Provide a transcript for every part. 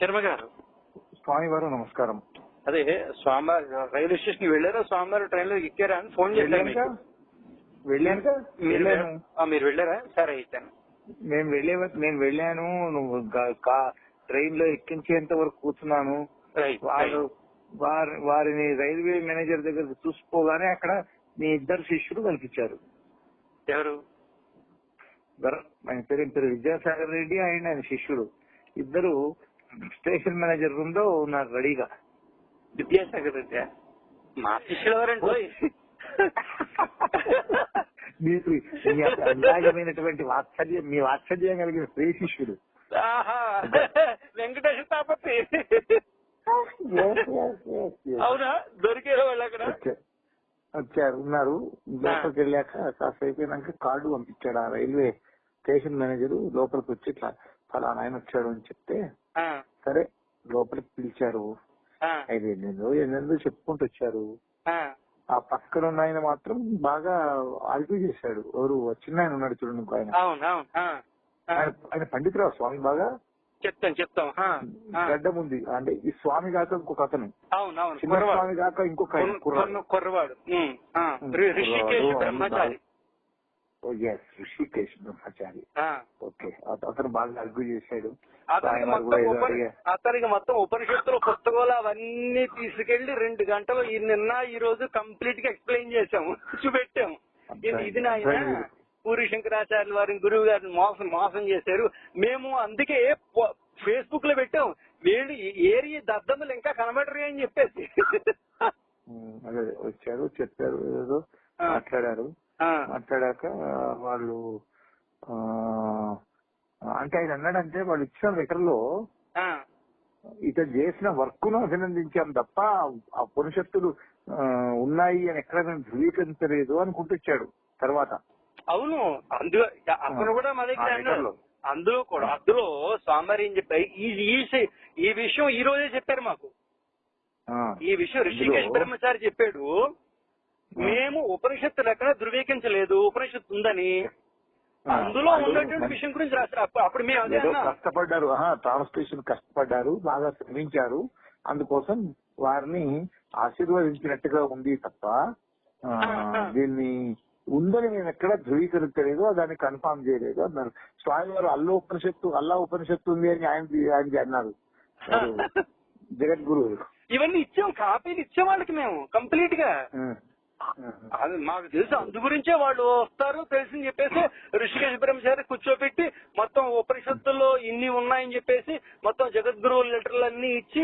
శర్మ గారు. స్వామి వారు నమస్కారం. అదే స్వామివారి రైల్వే స్టేషన్ వెళ్ళారా? స్వామివారి ట్రైన్లో ఎక్కారా అని ఫోన్ చేశాను వెళ్ళాను మీరు వెళ్ళారా? సరే అయితే. నేను వెళ్ళే నేను వెళ్ళాను. నువ్వు ట్రైన్లో ఎక్కించేంత వరకు కూర్చున్నాను. వారు వారి వారిని రైల్వే మేనేజర్ దగ్గర చూసుకోగానే అక్కడ మీ ఇద్దరు శిష్యులు కనిపించారు. ఎవరు? ఆయన పేరు పేరు విద్యాసాగర్ రెడ్డి ఆయన ఆయన శిష్యుడు. ఇద్దరు స్టేషన్ మేనేజర్ రూమ్లో ఉన్నారు రెడీగా. రెడ్డి మా శిష్యులు ఎవరండి ఓయ్? మీకు మీ అందాజమైనటువంటి వాత్సల్యం మీ వాత్సల్యం కలిగిన స్త్రీ శిష్యుడు. వెంకటేశ్వర తాపతి అవునా? దొరికారు వాళ్ళు అక్కడ. వచ్చారు. ఉన్నారు. లోపలికి వెళ్ళాక కాస్త అయిపోయినాక కార్డు పంపించాడు ఆ రైల్వే స్టేషన్ మేనేజర్ లోపలికి వచ్చి ఇట్లా ఫలానా ఆయన వచ్చాడు అని చెప్తే సరే లోపలికి పిలిచారు. ఐదు ఎన్నెందో ఎన్నెందో చెప్పుకుంటూ వచ్చారు. ఆ. పక్కన ఉన్న ఆయన మాత్రం బాగా ఆర్గ్యూ చేశాడు. ఎవరు? చిన్న ఆయన ఉన్నాడు చూడండి ఇంకో ఆయన. ఆయన పండితురావు స్వామి బాగా చెప్తాం చెప్తాం. గడ్డం ఉంది. అంటే ఈ స్వామి కాక ఇంకొక అతను. చిన్న స్వామి కాక ఇంకొక కుర్రవాడు. ఓ ఎస్ ఋషికేశ్ బ్రహ్మచారి. ఓకే అత- అతను బాగా అర్గ్యూ చేశాడు. అతనికి మొత్తం ఉపనిషత్తులు పుస్తకాలు అవన్నీ తీసుకెళ్ళి రెండు గంటలు ఈ నిన్న ఈ రోజు కంప్లీట్గా ఎక్స్ప్లెయిన్ చేసాము చూపెట్టాము. ఇది నాయన పూరి శంకరాచార్య వారి గురువు గారిని మోసం మోసం చేశారు. మేము అందుకే ఫేస్బుక్లో పెట్టాం వీళ్ళు ఏరియా దద్దమ్మలు ఇంకా కనబడరు అని చెప్పేసి. వచ్చారు చెప్పారు ఏదో. మాట్లాడారు. మాట్లాడాక వాళ్ళు ఆ, అంటే ఆయన అన్నాడంటే వాళ్ళు ఇచ్చిన లెటర్లో ఆ, ఇతను చేసిన వర్క్ను అభినందించాం తప్ప ఆ ఉపనిషత్తులు ఆ, ఉన్నాయి అని ఎక్కడ మేము ధృవీకరించలేదు అనుకుంటొచ్చాడు తర్వాత. అవును. అందులో అతను కూడా మా దగ్గర లెటర్లో. అందులో కూడా అందులో స్వామివారి ఏం చెప్పారు? ఈ విషయం ఈ రోజే చెప్పారు మాకు. ఈ విషయం ఇందులో- బ్రహ్మచారి చెప్పాడు. మేము ఉపనిషత్తులు ఎక్కడ ధృవీకరించలేదు. ఉపనిషత్తు ఉందని. అందులో ఉన్నటువంటి విషయం గురించి రాశారు. అప్పు- అప్పుడు మేము అదే కష్టపడ్డారు. ట్రాన్స్లేషన్ కష్టపడ్డారు. బాగా శ్రమించారు. అందుకోసం వారిని ఆశీర్వదించినట్టుగా ఉంది తప్ప. దీన్ని ఉందని మేము ఎక్కడ ధృవీకరించలేదు. దాన్ని కన్ఫర్మ్ చేయలేదు అన్నారు. స్వామి వారు అల్లా ఉపనిషత్తు అల్లా ఉపనిషత్తు ఉంది అని ఆయన ఆయన అన్నారు? జగద్గురు. ఇవన్నీ ఇచ్చాం. కాపీలు ఇచ్చాం వాళ్ళకి మేము కంప్లీట్గా అది మాకు తెలుసు అందు గురించే వాళ్ళు వస్తారు తెలిసింది చెప్పేసి ఋషికేశ్ బ్రహ్మచారి కూర్చోబెట్టి మొత్తం ఉపనిషత్తుల్లో ఇన్ని ఉన్నాయని చెప్పేసి మొత్తం జగద్గురువు లెటర్లు అన్ని ఇచ్చి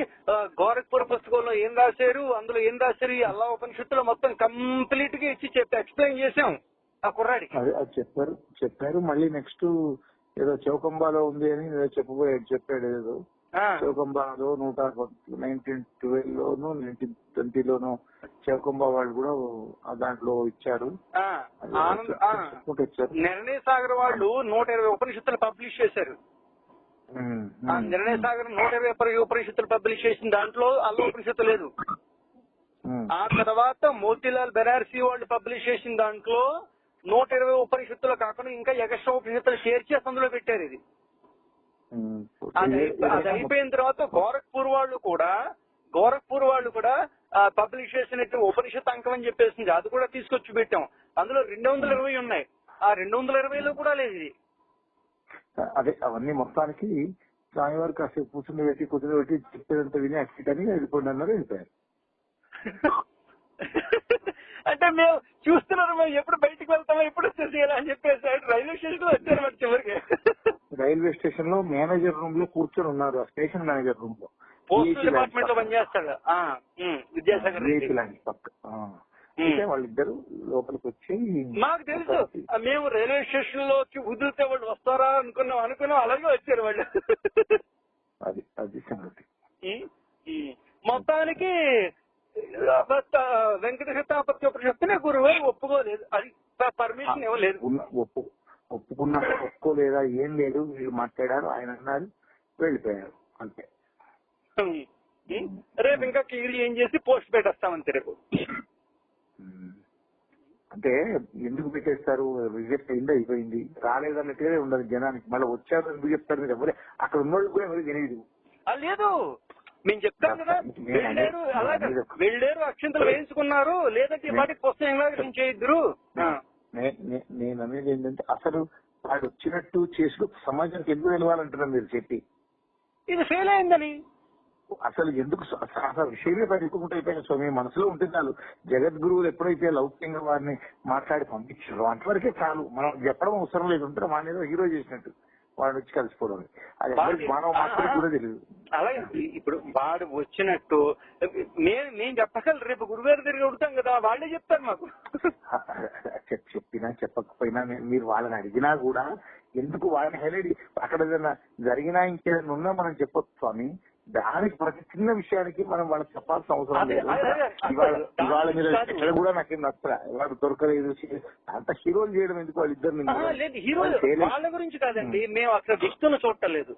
గోరఖ్పూర్ పుస్తకంలో ఏం రాశారు అందులో ఏం రాశారు ఈ అల్లా ఉపనిషత్తులో మొత్తం కంప్లీట్గా ఇచ్చి చెప్పి ఎక్స్ప్లెయిన్ చేసాం ఆ కుర్రాడికి. చెప్పారు చెప్పారు మళ్ళీ నెక్స్ట్ ఏదో చౌకంబాలో ఉంది అని ఏదో చెప్పబోయాడు చెప్పాడు ఏదో. చౌకంబాలో నూట నైన్టీన్ ట్వెల్వ్ లోను నైన్టీన్ ట్వంటీలోను చౌకంబా వాళ్ళు కూడా దాంట్లో ఇచ్చారు. నిర్ణయ సాగర్ వాళ్ళు నూట ఇరవై ఉపనిషత్తులు పబ్లిష్ చేశారు. నిర్ణయ సాగర్ నూట ఇరవై ఉపనిషత్తులు పబ్లిష్ చేసిన దాంట్లో అల్లా ఉపనిషత్తు లేదు. ఆ తర్వాత మోతీలాల్ బెనార్సీ వాళ్ళు పబ్లిష్ చేసిన దాంట్లో నూట ఇరవై ఉపనిషత్తులు కాకుండా ఇంకా ఎగస్ట్రా ఉపనిషత్తులు షేర్ చేసి అందులో పెట్టారు ఇది. అది అయిపో- అది అయిపోయిన తర్వాత గోరఖ్పూర్ వాళ్ళు కూడా గోరఖ్పూర్ వాళ్ళు కూడా పబ్లిష్ చేసినట్టు ఉపనిషత్ అంకం అని చెప్పేసింది. అది కూడా తీసుకొచ్చి పెట్టాం. అందులో రెండు వందల ఇరవై ఉన్నాయి. ఆ రెండు వందల ఇరవైలో కూడా లేదు ఇది. అదే అవన్నీ మొత్తానికి స్వామి వారు కాసేపు కూర్చుని పెట్టి కూర్చుని పెట్టి చెప్పేదంతా విని అని వెళ్ళిపోండి అన్నారు వెళ్ళిపోయారు. అంటే మేము చూస్తున్నారు మేము ఎప్పుడు బయటికి వెళ్తామో ఎప్పుడు వచ్చేసేయాలి అని చెప్పేసి రైల్వే స్టేషన్లో వచ్చారు మరి చివరికి. రైల్వే స్టేషన్లో మేనేజర్ రూమ్లో కూర్చొని ఉన్నారు ఆ స్టేషన్ మేనేజర్ రూమ్లో పోస్టల్ డిపార్ట్మెంట్లో పనిచేస్తాడు. విద్యాసాగర్. అయితే వాళ్ళిద్దరు లోపలికి వచ్చి మాకు తెలుసు మేము రైల్వే స్టేషన్లోకి వదిలితే వాళ్ళు వస్తారా అనుకున్నాం అనుకున్నాం అలాగే వచ్చారు వాళ్ళు అది అది సంగతి ఉమ్, ఉమ్. మొత్తానికి వెంకటేశ్వర తాపత్య ఉపనిషత్తునే గురువు గారు ఒప్పుకోలేదు. అది పర్మిషన్ ఇవ్వలేదు. ఒప్పు ఒప్పుకున్నా ఒప్పుకోలేదా ఏం లేదు వీళ్ళు మాట్లాడారు ఆయన అన్నారు వెళ్ళిపోయారు అంతే. రేపు ఇంకా క్లియర్ ఏం చేసి పోస్ట్ పెట్టేస్తామంతే రేపు. అంటే ఎందుకు పెట్టేస్తారు రిజెక్ట్ అయింది అయిపోయింది రాలేదన్నట్టుగానే ఉండదు జనానికి. మళ్ళీ వచ్చారు ఎందుకు చెప్తారు మీరు ఎవరే? అక్కడ ఉన్న వాళ్ళు కూడా ఎవరికి తెలియదు. లేదు. మేము చెప్తాం కదా వెళ్ళారు అలాగే. వెళ్ళారు అక్షంతలు వేయించుకున్నారు లేదంటే ఈ పాటికి పుస్తకం చేయొద్దురు? నేను అనేది ఏంటంటే అసలు వాడు వచ్చినట్టు చేసుకు సమాజానికి ఎందుకు తెలవాలంటున్నారు మీరు చెప్పి. ఇది ఫెయిల్ అయిందని. అసలు ఎందుకు అసలు విషయమే పరిచుకుంటూ అయిపోయిన స్వామి మనసులో ఉంటే చాలు జగద్గురువులు ఎప్పుడైతే లౌకికంగా వారిని మాట్లాడి పంపించారో అంతవరకే చాలు. మనం చెప్పడం అవసరం లేదు ఉంటారు మన ఏదో హీరో చేసినట్టు. వాడు వచ్చి కలిసిపోవడం అది మానవ మాత్రం కూడా తెలియదు అలాగే ఇప్పుడు వాడు వచ్చినట్టు మేము మేము చెప్పగలరు రేపు గురుగారి దగ్గర ఉంటాం కదా వాళ్ళే చెప్తారు మాకు. చెప్- చెప్పినా చెప్పకపోయినా మీరు వాళ్ళని అడిగినా కూడా ఎందుకు వాళ్ళని హైలైట్ అక్కడ ఏదైనా జరిగినా ఇంకేదైనా ఉన్నా మనం చెప్పొచ్చు స్వామి. దానికి ప్రతి చిన్న విషయానికి మనం వాళ్ళకి చెప్పాల్సిన అవసరం లేదు. ఇవాళ మీరు. ఎక్కడ కూడా నాకేం నచ్చరా వాడు దొరకలేదు అంత హీరోలు చేయడం ఎందుకు హీరో వాళ్ళ గురించి కాదండి. మేము అసలు వ్యక్తులను చూడటలేదు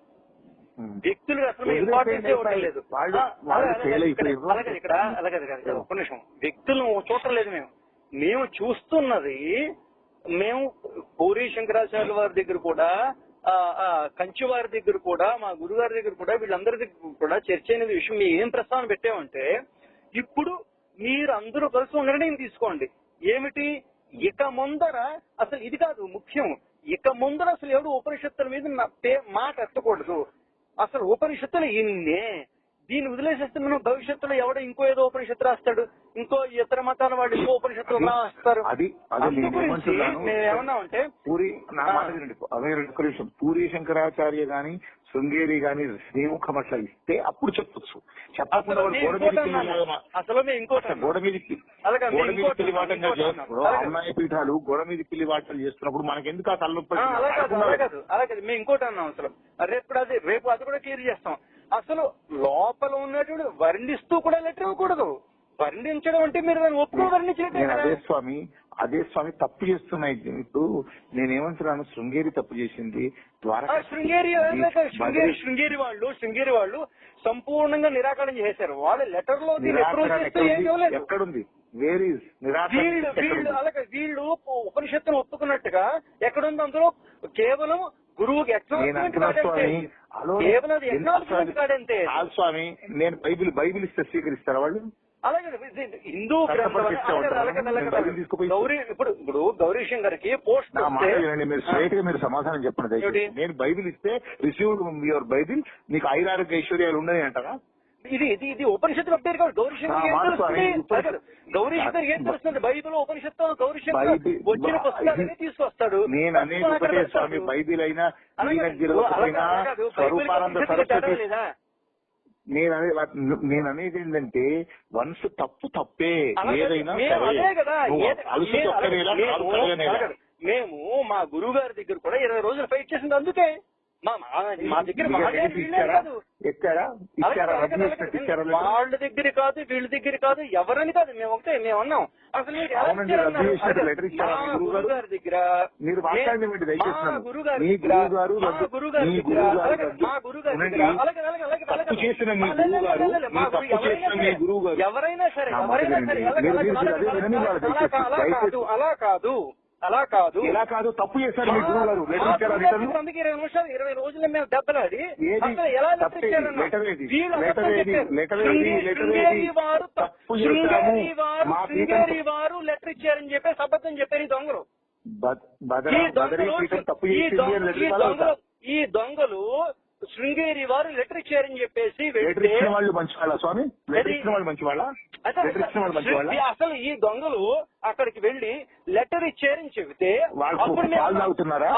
వ్యక్తులు అసలు ఇంపార్టెన్స్ fail ఇవ్వటం లేదు. వాళ్ళు- ఆ, వాళ్ళు అలాగే, fail అలాగే అయిపోయారు. అలాగే ఇక్కడ అలాగే ఒక్క నిమిషం. వ్యక్తులను చూడలేదు మేము. మేము చూస్తున్నది మేము పూరి శంకరాచార్య వారి దగ్గర కూడా ఆ, ఆ, దగ్గర కూడా మా గురుగారి దగ్గర కూడా వీళ్ళందరి దగ్గర కూడా చర్చ అనేది విషయం. మేము ఏం ప్రస్తావన పెట్టామంటే ఇప్పుడు మీరు అందరూ కలిసి ఒక నిర్ణయం తీసుకోండి. ఏమిటి? ఇక ముందర అసలు ఇది కాదు ముఖ్యం. ఇక ముందర అసలు ఎవడు ఉపనిషత్తుల మీద మాట ఎత్తకూడదు. అసలు ఉపనిషత్తులు ఇన్నే. దీన్ని వదిలేసేస్తే మనం భవిష్యత్తులో ఎవడో ఇంకో ఏదో ఉపనిషత్తు రాస్తాడు. ఇంకో ఇతర మతాల వాళ్ళు ఇంకో ఉపనిషత్తులు రాస్తారు. అది అది అందు నేను గురించి ఏమంటున్నాను మేము ఏమన్నామంటే పూరి పూరి శంకరాచార్య గాని శృంగేరి గాని శ్రీముఖం అట్లా ఇస్తే అప్పుడు చెప్పొచ్చు. చెప్పకుండా అసలు గోడ మీదకి గోడ అలాగే మీద. అలాగే. అమ్మాయి పీఠాలు గోడ మీద పిల్లి వాటలు చేస్తున్నప్పుడు మనకి ఎందుకు ఆ తలనొప్పి ఆ, అలా కాదు రాకుండా అలా కాదు అలా కాదు. మేము ఇంకోటి అన్నాం అసలు. రేపు కూడా అది రేపు అది కూడా క్లియర్ చేస్తాం. అసలు లోపల ఉన్నటువంటి వర్ణిస్తూ కూడా లెటర్ ఇవ్వకూడదు. వర్ణించడం అంటే మీరు దాన్ని ఒప్పుకో వర్ణించినట్టే అదే స్వామి అదే స్వామి తప్పు చేస్తున్నాయి ఇప్పుడు నేనేమంటున్నాను శృంగేరి తప్పు చేసింది ఆ, ద్వారకా శృంగేరి శృంగేరి శృంగేరి వాళ్ళు శృంగేరి వాళ్ళు సంపూర్ణంగా నిరాకరణ చేశారు. వాళ్ళ లెటర్లో ఎక్కడుంది? వేర్ ఈజ్ వీళ్ళు వీళ్ళు ఎక్కడుంది? అలాగే వీళ్ళు ఉపనిషత్తును ఒప్పుకున్నట్టుగా ఎక్కడుంది అందులో? కేవలం గురువుకి నేను స్వామి. కాదు నేను బైబిల్ బైబిల్ ఇస్తే స్వీకరిస్తారా వాళ్ళు? అలాగే హిందూ గౌరీ ఇప్పుడు ఇప్పుడు గౌరీ శంకర్కి పోస్ట్ వినండి మీరు స్ట్రైట్గా మీరు సమాధానం చెప్పండి? నేను బైబిల్ ఇస్తే రిసీవ్డ్ యువర్ బైబిల్ నీకు ఐరారోగ్య ఐశ్వర్యాలు ఉండని అంటారా? ఇది ఇది ఇది ఉపనిషత్తు అప్డేట్ కాదు. గౌరీ శంకర్ నా ఏం తెలుస్తుంది? స్వామి, ఉపనిషత్తు- అలాగే గౌరీ శంకర్ ఏం తెలుస్తుంది? బైబిల్ ఉపనిషత్తు గౌరీ శంకర్ బైబిల్- వచ్చిన పుస్తకాలన్నీ తీసుకొస్తాడు. నేను అనేది ఒకటే. స్వామి బైబిల్ అయినా స్వరూపానంద సరస్వతి? నేను నేను అనేది ఏంటంటే వన్స్ తప్పు తప్పే ఏదైనా మేము మా గురువు గారి దగ్గర కూడా ఇరవై రోజులు ఫైట్ చేసింది అందుకే. మా మా- మా దగ్గర వాళ్ళే దగ్గర కాదు వీళ్ళ దగ్గర కాదు ఎవరని కాదు. మేము ఒకటే మేము అన్నాం. అసలు గురువు గారు? గారి దగ్గర. మీరు. గురువు గారి మీ దగ్గర గురువు గారు మా రద్దు- గురువు గారి మీ దగ్గర మా గురువు గారి. దగ్గర అలాగే అలాగే అలాగే అలాగే తప్పు చేసిన మీ అలాగే, గురువు గారు, మా తప్పు ఎవరైనా చేసిన మీ సరే, గురువు గారు. ఎవరైనా సరే ఎవరైనా అలా కాదు. అలా కాదు. అలా కాదు ఎలా కాదు తప్పు చేశారు మీ గురువు గారు లెటర్ ఇచ్చారా రిటర్న్ అందుకే ఇరవై నిమిషాలు ఇరవై రోజులు మేము దెబ్బలాడి? అసలు ఎలా లెటర్? ఇచ్చారన్న? లెటర్? శృంగేరి-? వారు. శృంగేరి వారు శృంగేరి వారు లెటర్ ఇచ్చారని చెప్పేసి అబద్ధం చెప్పారు ఈ దొంగలు ఈ దొంగలు ఈ దొంగలు శృంగేరి వారు లెటర్ ఇచ్చారని చెప్పేసి లెటర్ ఇచ్చిన వాళ్ళు మంచి వాళ్ళ స్వామి లెటర్ ఏది? ఇచ్చిన వాళ్ళు మంచి వాళ్ళ అయితే లెటర్ ఇచ్చిన వాళ్ళు మంచి వాళ్ళ శృంగి- అసలు ఈ దొంగలు అక్కడికి వెళ్ళి లెటర్ ఇచ్చారని చెబితే అప్పుడు తాగుతున్నారా?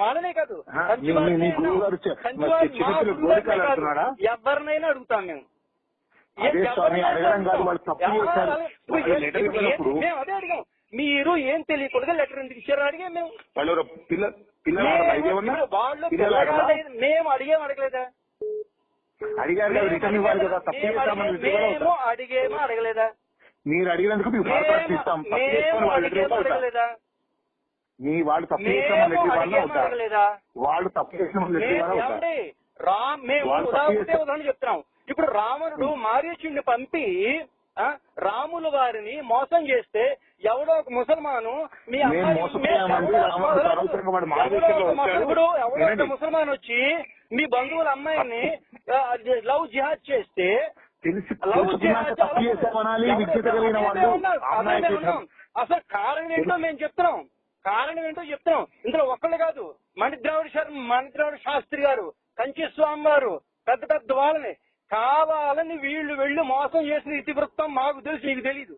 వాళ్ళనే కాదు? ఎవరినైనా అడుగుతాం మేము అదే స్వామి, అడగడం కాదు. వాళ్ళు తప్పు చేశారు. లెటర్ మీరు ఏం తెలియకుండా లెటర్ ఎందుకు ఇచ్చారని అడిగాం మేము. వాళ్ళు ఎవరో పిల్ల పిల్లల మేము- వాళ్ళు అడిగేం అడగలేదా? అడిగారు కదా రిటర్న్ ఇవ్వాలి కదా తప్పు మేము. అడిగేమో అడగలేదా? మీరు అడిగినందుకు మీకు ఇస్తాం అడగలేదా? మీ వాళ్ళు తప్పు వాళ్ళు తప్పు చేసిన లెటర్ మేము? రా ఉదాహరణ చెప్తున్నాం. ఇప్పుడు రావణుడు మారీచుడిని పంపి రాముల వారిని మోసం చేస్తే ఎవడో ఒక ముసల్మాను మీ మేము అమ్మాయి- ఎవడో- ఒక. ముసల్మాన్ వచ్చి మీ బంధువుల అమ్మాయిని లవ్ జిహాద్ చేస్తే తెలిసి. అసలు కారణం ఏంటో మేము చెప్తున్నాం. కారణం ఏంటో చెప్తున్నాం. ఇందులో ఒక్కళ్ళు కాదు మణిద్రావిడ శర్మ మణిద్రావిడ శాస్త్రి గారు కంచి స్వామి గారు పెద్ద పెద్ద వాళ్ళని కావాలని వీళ్ళు వెళ్ళి మోసం చేసిన ఇతివృత్తం మాకు తెలుసు నీకు తెలీదు.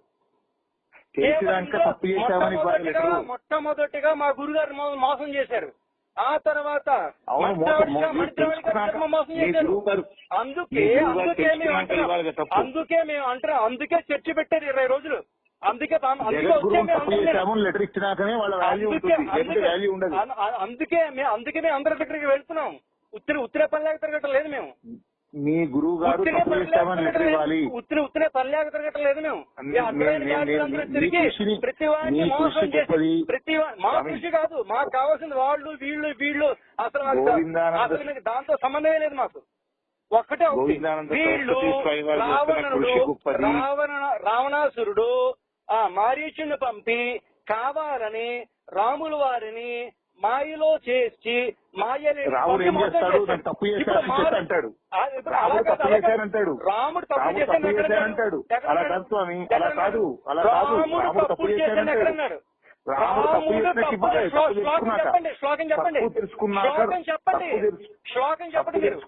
మొట్టమొదటిగా మా గురుగారు మోసం చేశారు. ఆ తర్వాత మోసం- చేశారు. అందుకే అందుకే మేము తప్పు. అందుకే మేము అంటున్నాం. అందుకే చర్చ పెట్టారు ఇరవై రోజులు. అందుకే లెటర్ ఇచ్చినాకనే వాళ్ళ వాల్యూ వాల్యూ ఉండదు. అందుకే మేము అందుకే మేము అందరి దగ్గరికి వెళ్తున్నాం. ఉత్తిరి ఉత్తిరే పల్లెక తిరగటం లేదు మేము. మీ గురువు గారు ఉత్తిరే తప్పు చేశామని లెటర్ ఇవ్వాలి లేదు. ఉత్తిరి ఉత్తిరే పల్లెక తిరగటం లేదు మేము ప్రతి వాడిని మోసం చేసి. ప్రతి మా. కృషి కాదు మాకు కావాల్సింది వాళ్ళు వీళ్ళు వీళ్ళు అసలు అసలు దాంతో సంబంధమే లేదు మాకు ఒక్కటే వీళ్ళు రావణుడు. రావణ రావణాసురుడు ఆ మారీచుని పంపి కావాలని రాముల వారిని మాయలో చేసి మాయని రాముడు ఏం చేస్తాడు? నేను తప్పు చేశాను అంటాడు. రాముడు తప్పు. చేశానంటాడు. రాముడు తప్పు చేశాను చేశానంటాడు. అలా? కాదు స్వామి, అలా కాదు? అలా కాదు. రాముడు తప్పు చేశాను చేశానంటాడు. రాముడు తప్పు. చెప్పండి శ్లోకం చెప్పండి శ్లోకం చెప్పండి శ్లోకం చెప్పండి మీరు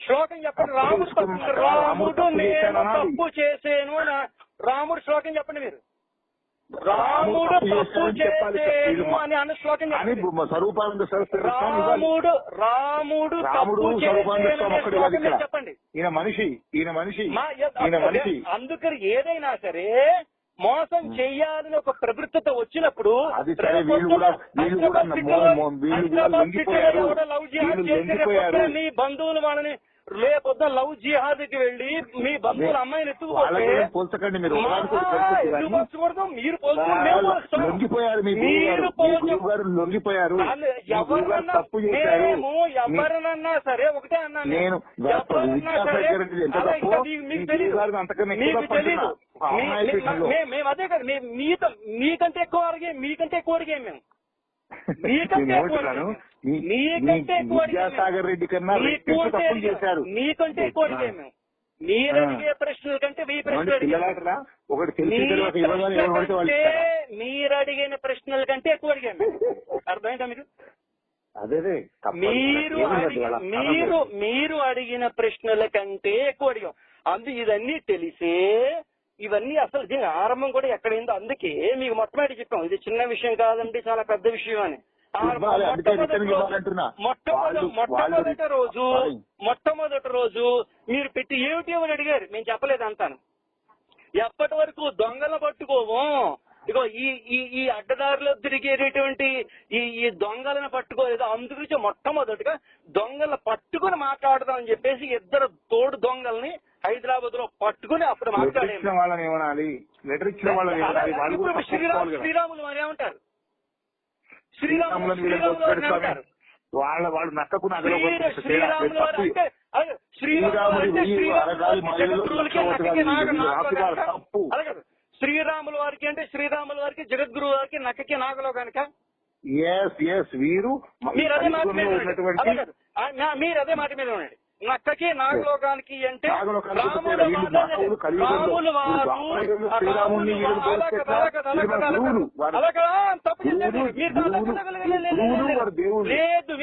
శ్లోకం చెప్పండి రాముడు రాముడు నేను. తప్పు అని రాముడు శ్లోకం చెప్పండి మీరు రాముడు తప్పు. చేసేను అని అన్న శ్లోకం అని స్వరూపానంద. రాముడు రాముడు రాముడు స్వరూపానంద స్వామి. చెప్పండి ఈయన మనిషి ఈయన మనిషి ఈయన మనిషి అందుకని ఏదైనా సరే మోసం చెయ్యాలని ఒక ప్రవృత్తత వచ్చినప్పుడు అది సరే, వీళ్ళు కూడా- వీళ్ళు కూడా వీళ్ళు లవ్ మీ బంధువులు వాళ్ళని రేపొద్దున లవ్ జిహాద్కి వెళ్ళి మీ బంధువుల అమ్మాయిని ఎత్తుకుపోతే పోల్చకండి మీరు ఎందుకు పోల్చకూడదు? మీరు. లొంగిపోయారు మీరు గారు లొంగిపోయారు. తప్పు చేశారు. మేము ఎవరినన్నా సరే ఒకటే అన్నా నేను. మీకు. మే- మేము అదే కదా. మీతో మీకంటే ఎక్కువ అడిగే మీకంటే ఎక్కువ అడిగాం మేము? మీకంటే ఎక్కువ విద్యాసాగర్ రెడ్డి కన్నా తప్పులు చేశారు. మీకంటే ఎక్కువ అడిగాం మేము. మీరు. అడిగే ప్రశ్నల కంటే మీ ప్రశ్నలు ఒకటి మీరు అడిగిన ప్రశ్నల కంటే ఎక్కువ అడిగాం మేము. అర్థమైందా మీకు. మీరు మీరు. మీరు అడిగిన ప్రశ్నల కంటే ఎక్కువ అడిగాం. అందు ఇదన్నీ తెలిసే ఇవన్నీ అసలు దీని ఆరంభం కూడా ఎక్కడైందో అందుకే మీకు మొట్టమొదటి చెప్పాం. ఇది చిన్న విషయం కాదండి చాలా పెద్ద విషయం అని. మొట్టమొదటి రోజు-. మొట్టమొదటి రోజు మీరు పెట్టి ఏమిటి అని అడిగారు? మేము చెప్పలేదు అంతాను. ఎప్పటి వరకు దొంగలు పట్టుకోము? ఇగో ఈ ఈ ఈ అడ్డదారిలో తిరిగేటటువంటి ఈ ఈ దొంగలను పట్టుకోలేదు. అందుగురించి మొట్టమొదటిగా దొంగలు పట్టుకుని మాట్లాడదాం అని చెప్పేసి ఇద్దరు తోడు దొంగల్ని హైదరాబాద్లో పట్టుకుని అప్పుడు కదా. శ్రీరాములు వారు ఏమంటారు? శ్రీరాములు శ్రీరాములను వీళ్ళని కొట్టుకొని ఏమంటారు వాళ్ళ వాళ్ళు నక్కకు నగలు శ్రీరాముడు శ్రీరాములు తప్పు. శ్రీరాముల వారికి అంటే శ్రీరాముల వారికి జగద్గురువు వారికి నక్కకి నాగలో కనుక? ఎస్ ఎస్ వీరు మీరు అదే మాట మీద మీరు అదే మాట మీద ఉండండి. నక్కకి నాగలోకానికి అంటే రాముల. లేదు.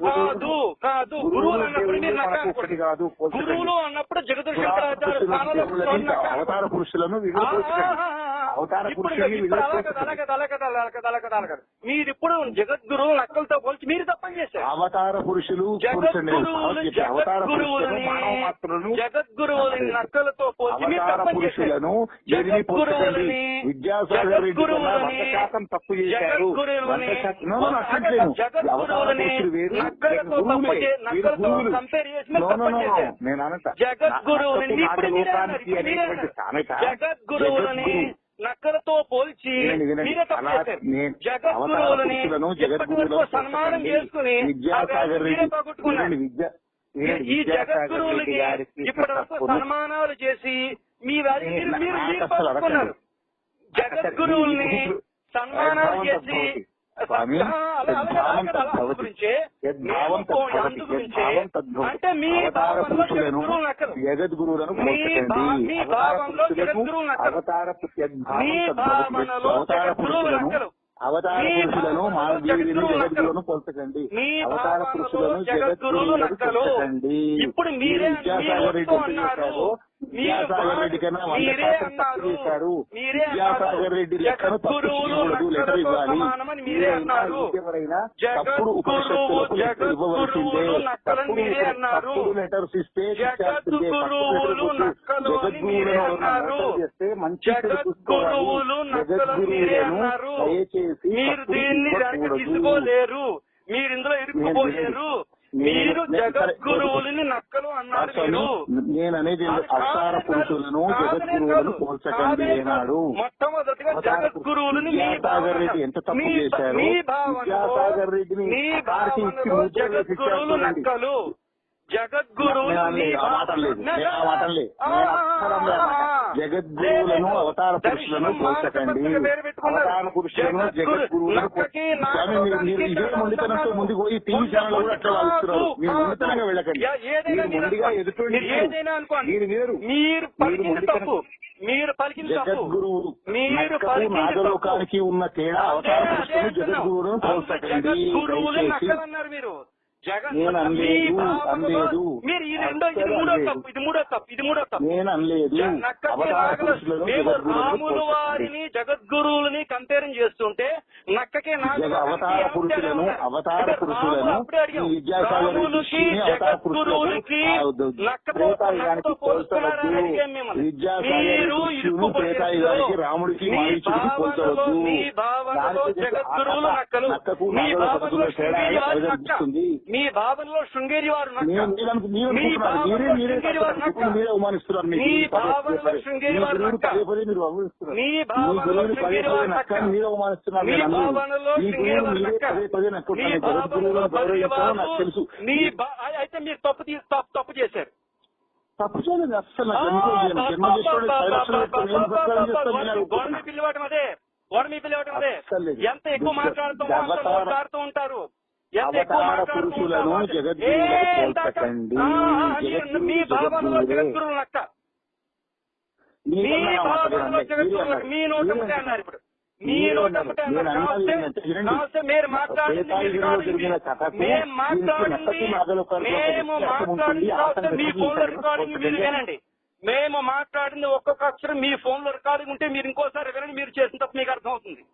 కాదు కాదు గురువులు, అన్నప్పుడు మీరు నక్క కాదు. గురువులు అన్నప్పుడు జగదు పురాణ శంకరాచార్య పురుషులను, స్థానంలో దేవుళ్ళని, కూర్చొని నక్క అవతార పురుషులను అవతార అలాగే మీరు ఇప్పుడు జగద్గురు నక్కలతో పోల్చి మీరు తప్పని చేశారు. అవతార పురుషులు జగద్గురువులని మాత్రులను జగద్గురువులని నక్కలతో పోల్చి మీరు తప్పని చేశారు. జగద్గురువులని వంద శాతం తప్పు చేశారు. జగద్గురువులని పురుషులు నక్కలతో తప్పు నక్కలతో కంపేర్ చేసి మీరు తప్పని. చేశారు. జగద్గురువులని నక్కలతో పోల్చి. మీరే జగద్గురువులని జగద్గురువులను సన్మానం. చేసుకుని ఈ జగద్గురువులకి గారికి ఇప్పటి వరకు తప్పును సన్మానాలు చేసి మీ వారి మీరు జగద్గురువుల్ని సన్మానాలు చేసి స్వామి. అంటే మీ జగద్గురువులను పోల్చకండి అవతార. అవతార పురుషులను. అవతార మానవీయులను పోల్చకండి. అవతార పురుషులను నక్కలు. పోల్చకండి. ఇప్పుడు విద్యాసాగర్ రెడ్డి మీరు విద్యాసాగర్ రెడ్డి కన్నా వంద శాతం తక్కువ. చేశారు విద్యాసాగర్. రెడ్డి లెక్కను లెటర్ ఇవ్వాలి మీరే అన్నారు. తప్పుడు ఉపనిషత్తులకు లెటర్ ఇవ్వవలసిందే తప్పుడు మీరే అన్నారు. తప్పుడు లెటర్స్ ఇస్తే జగద్గురువులను చేస్తే మంచి జగద్గురువులను అన్నారు దయచేసి మీరు దీన్ని. తీసుకోలేరు మీరు ఇందులో ఇరుక్కుపోలేరు నేను- మీరు జగద్గురువులని నక్కలు అన్నారు నేను అనేది అవతార పురుషులను. జగద్గురువులను పోల్చకండి. అన్నాడు మొట్టమొదటిగా జగద్గురువులని విద్యాసాగర్ రెడ్డి ఎంత తప్పు చేశారు విద్యాసాగర్ రెడ్డిని జగద్గురువులు. నక్కలు జగద్గురువులను. అవతార పురుషులను పోల్చకండి. అవతార పురుషులను జగద్గురు- జగద్గురువులను మీరు- ఇదే ముందుకు పోయి టీవీ ఛానల్ కూడా అట్లా మీరు కాదు, మొండితనంగా వెళ్ళకండి. మీరు. ఎదుటి వేరు తప్పు. జగద్గురువు నాగలోకానికి ఉన్న తేడా అవతార అంటున్నాం. జగద్గురువులను పోల్చకండి. మీరు. జగన్ నేను అనలేదు. మీరు ఇది రెండో ఇది మూడో. తప్పు ఇది మూడో తప్పు ఇది మూడో తప్పు. నేను అనలేదు. మేము రాములు వారిని జగద్గురువులని కంపేరింగ్ చేస్తుంటే నక్కకి అవతార పురుషులను అవతార పురుషులను. ఈ రాములకి జగద్గురువులకి నక్కతో పోల్చుతున్నారని అడిగాం మిమ్మల్ని. మీరు రాముడికి మీ భావనలో పోల్చవద్దు. మీ భావనలో దానికి జగద్గురువులు నక్కలు. మీ భావనలో నక్క. మీ భావనలో శృంగేరి వారు మీ భావనలో శృంగేరి వారు మీ భావనలో. శృంగేరి మీ భావనలో శృంగేరి మీ. భావనలో శృంగేరి తెలుసు. మీ అయితే మీరు తప్పు తప్పు చేశారు. తప్పు చేయలేదు నేను గోడ. మీ పిల్లవాటం అదే. ఎంత ఎక్కువ అవతార- మాట్లాడుతూ ఉంటారు? అవతార పురుషులను జగద్గురువు మీ భావనలో జగద్గురువే. జగద్గురువు నక్క మీ మీరన్నా ఆ మాట భావనలో వినండి. జగద్గురువు మీరే నక్క. మీ మీరే అన్నారు ఇప్పుడు. మీ మీరే మీరు మాట్లాడింది. వినండి. మేము మాట్లాడింది ఒక్కొక్క అక్షరం మీ ఫోన్లో రికార్డింగ్ ఉంటే మీరు ఇంకోసారి వినండి. మీరు చేసిన తప్పు మీకు అర్థం అవుతుంది.